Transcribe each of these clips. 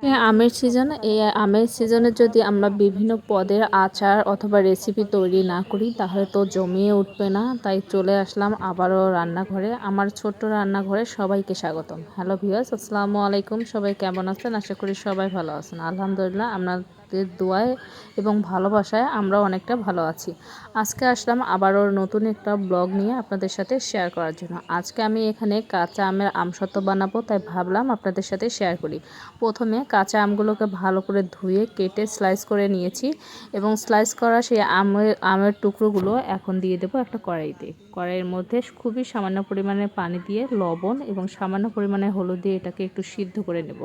হ্যাঁ, আমের সিজন এই আমের সিজনে যদি আমরা বিভিন্ন পদের আচার অথবা রেসিপি তৈরি না করি তাহলে তো জমিয়ে উঠবে না। তাই চলে আসলাম আবারও রান্নাঘরে। আমার ছোট্ট রান্নাঘরে সবাইকে স্বাগতম। হ্যালো ভিউয়ার্স আসসালামু আলাইকুম। সবাই কেমন আছেন? আশা করি সবাই ভালো আছেন। আলহামদুলিল্লাহ আমরা আপনাদের দোয়ায় এবং ভালোবাসায় আমরা অনেকটা ভালো আছি। আজকে আসলাম আবারও নতুন একটা ব্লগ নিয়ে আপনাদের সাথে শেয়ার করার জন্য। আজকে আমি এখানে কাঁচা আমের আমসত্ব বানাবো, তাই ভাবলাম আপনাদের সাথে শেয়ার করি। প্রথমে কাঁচা আমগুলোকে ভালো করে ধুয়ে, কেটে স্লাইস করে নিয়েছি এবং স্লাইস করা সেই আমের আমের টুকরোগুলো এখন দিয়ে দেবো একটা কড়াইতে। কড়াইয়ের মধ্যে খুবই সামান্য পরিমাণে পানি দিয়ে লবণ এবং সামান্য পরিমাণে হলুদ দিয়ে এটাকে একটু সিদ্ধ করে নেব।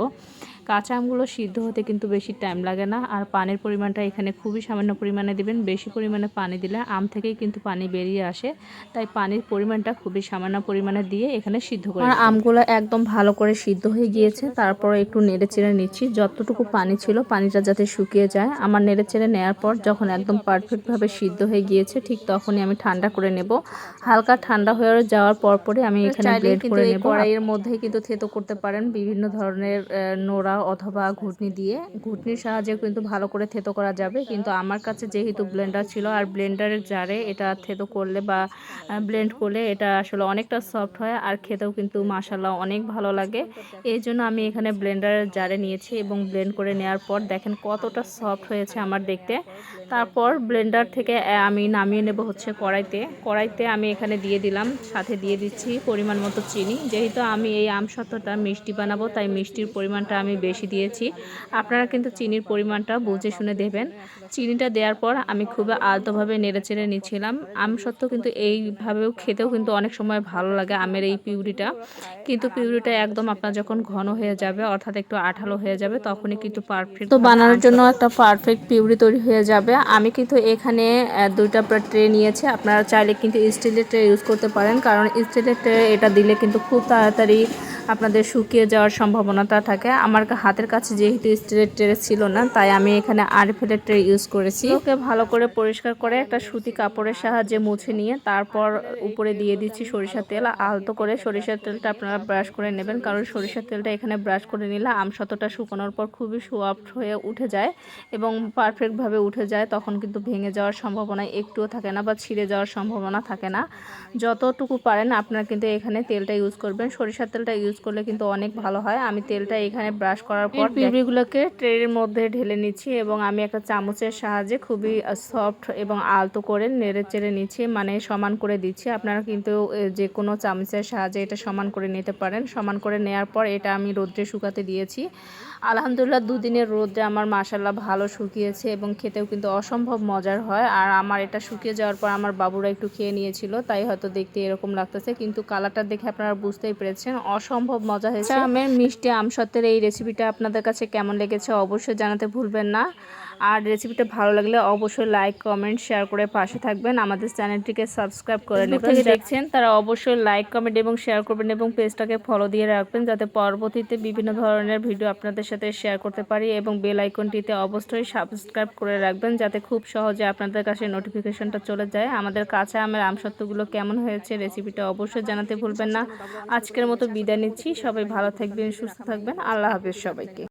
কাঁচা আমগুলো সিদ্ধ হতে কিন্তু বেশি টাইম লাগে না আর পানির পরিমাণটা এখানে খুবই সামান্য পরিমাণে দিবেন। বেশি পরিমাণে পানি দিলে আম থেকেই কিন্তু পানি বেরিয়ে আসে। তাই পানির পরিমাণটা খুবই সামান্য পরিমাণে দিয়ে এখানে সিদ্ধ করে আর আমগুলো একদম ভালো করে সিদ্ধ হয়ে গিয়েছে। তারপর একটু নেড়ে চেড়ে নিচ্ছি। যতটুকু পানি ছিল পানিটা যাতে শুকিয়ে যায়। আমার নেড়ে চেড়ে নেওয়ার পর যখন একদম পারফেক্টভাবে সিদ্ধ হয়ে গিয়েছে ঠিক তখনই আমি ঠান্ডা করে নেব। হালকা ঠান্ডা হয়ে যাওয়ার পর পরে আমি এখানে ব্লেড করে নেব। কড়াইয়ের মধ্যে কিন্তু থেতো করতে পারেন। বিভিন্ন ধরনের নোড়া অথবা ঘুটনি দিয়ে। ঘুটনির সাহায্যে কিন্তু ভালো করে থেতো করা যাবে। কিন্তু আমার কাছে যেহেতু ব্লেন্ডার ছিল আর ব্লেন্ডারের জারে এটা থেতো করলে বা ব্লেন্ড করলে এটা আসলে অনেকটা সফট হয় আর খেতেও কিন্তু মাসাল্লাহ অনেক ভালো লাগে। এই জন্য আমি এখানে ব্লেন্ডারের জারে নিয়েছি এবং ব্লেন্ড করে নেওয়ার পর দেখেন কতটা সফট হয়েছে আমার দেখতে। তারপর ব্লেন্ডার থেকে আমি নামিয়ে নেব হচ্ছে কড়াইতে। কড়াইতে আমি এখানে দিয়ে দিলাম সাথে দিয়ে দিচ্ছি পরিমাণ মতো চিনি। যেহেতু আমি এই আমসত্ত্বটা মিষ্টি বানাবো তাই মিষ্টির পরিমাণটা আমি বেশি দিয়েছি। আপনারা কিন্তু চিনির পরিমাণটা বুঝে শুনে দেবেন। চিনিটা দেওয়ার পর আমি খুব আলতোভাবে নেড়ে চেড়ে নিচ্ছিলাম। আম সত্ত্বেও কিন্তু এইভাবেও খেতেও কিন্তু অনেক সময় ভালো লাগে আমের এই পিউরিটা। কিন্তু পিউরিটা একদম আপনার যখন ঘন হয়ে যাবে অর্থাৎ একটু আঠালো হয়ে যাবে তখনই কিন্তু পারফেক্ট তো বানানোর জন্য একটা পারফেক্ট পিউরি তৈরি হয়ে যাবে। আমি কিন্তু এখানে দুইটা ট্রে নিয়েছি। আপনারা চাইলে কিন্তু স্টিলের ট্রে ইউজ করতে পারেন। কারণ স্টিলের ট্রে এটা দিলে কিন্তু খুব তাড়াতাড়ি আপনাদের শুকিয়ে যাওয়ার সম্ভাবনাটা থাকে। আমার হাতের কাছে যেহেতু স্টিলের ট্রে ছিল না তাই আমি এখানে আরফেলের ট্রে ইউজ করেছি। ওকে ভালো করে পরিষ্কার করে একটা সুতি কাপড়ের সাহায্যে মুছে নিয়ে তারপর উপরে দিয়ে দিচ্ছি সরিষার তেল। আলতো করে সরিষার তেলটা আপনারা ব্রাশ করে নেবেন কারণ সরিষার তেলটা এখানে ব্রাশ করে নিলে আমশতটা শুকানোর পর খুবই সফট হয়ে উঠে যায় এবং পারফেক্টভাবে উঠে যায় তখন কিন্তু ভেঙে যাওয়ার সম্ভাবনা একটুও থাকে না বা ছিঁড়ে যাওয়ার সম্ভাবনা থাকে না। যতটুকু পারেন আপনারা কিন্তু এখানে তেলটা ইউজ করবেন। সরিষার তেলটা ইউজ করলে কিন্তু অনেক ভালো হয়। আমি তেলটা এখানে ব্রাশ করার পর পিঁপড়িগুলোকে ট্রের মধ্যে ঢেলে নিচ্ছি এবং আমি একটা চামচের সাহায্যে খুবই সফট এবং আলতো করে নেড়ে চেড়ে নিচ্ছি মানে সমান করে দিচ্ছি। আপনারা কিন্তু যে কোনো চামচের সাহায্যে এটা সমান করে নিতে পারেন। সমান করে নেওয়ার পর এটা আমি রোদ্রে শুকাতে দিয়েছি। আলহামদুলিল্লাহ, দুদিনের রোদ্রে আমার মাসাল্লাহ ভালো শুকিয়েছে এবং খেতেও কিন্তু অসম্ভব মজার হয়। আর আমার এটা শুকিয়ে যাওয়ার পর আমার বাবুরা একটু খেয়ে নিয়েছিল, তাই হয়তো দেখতে এরকম লাগতেছে। কিন্তু কালারটা দেখে আপনারা বুঝতেই পেরেছেন, অসম্ভব মজা হয়েছে। আমের মিষ্টি আমসত্ত্বের এই রেসিপিটা আপনাদের কাছে কেমন লেগেছে অবশ্যই জানাতে ভুলবেন না। আর রেসিপিটা ভালো লাগলে অবশ্যই লাইক কমেন্ট শেয়ার করে পাশে থাকবেন। আমাদের চ্যানেলটিকে সাবস্ক্রাইব করে নেবেন। দেখছেন তারা অবশ্যই লাইক কমেন্ট এবং শেয়ার করবেন এবং পেজটাকে ফলো দিয়ে রাখবেন যাতে পরবর্তীতে বিভিন্ন ধরনের ভিডিও আপনাদের সাথে শেয়ার করতে পারি এবং বেল আইকনটিতে অবশ্যই সাবস্ক্রাইব করে রাখবেন যাতে খুব সহজে আপনাদের কাছে নোটিফিকেশনটা চলে যায়। আমাদের কাছে আমের আমসত্ত্বগুলো কেমন হয়েছে রেসিপিটা অবশ্যই জানাতে ভুলবেন না। আজকের মতো বিদায় নিচ্ছি। সবাই ভালো থাকবেন সুস্থ থাকবেন। আল্লাহ হাফেজ সবাইকে।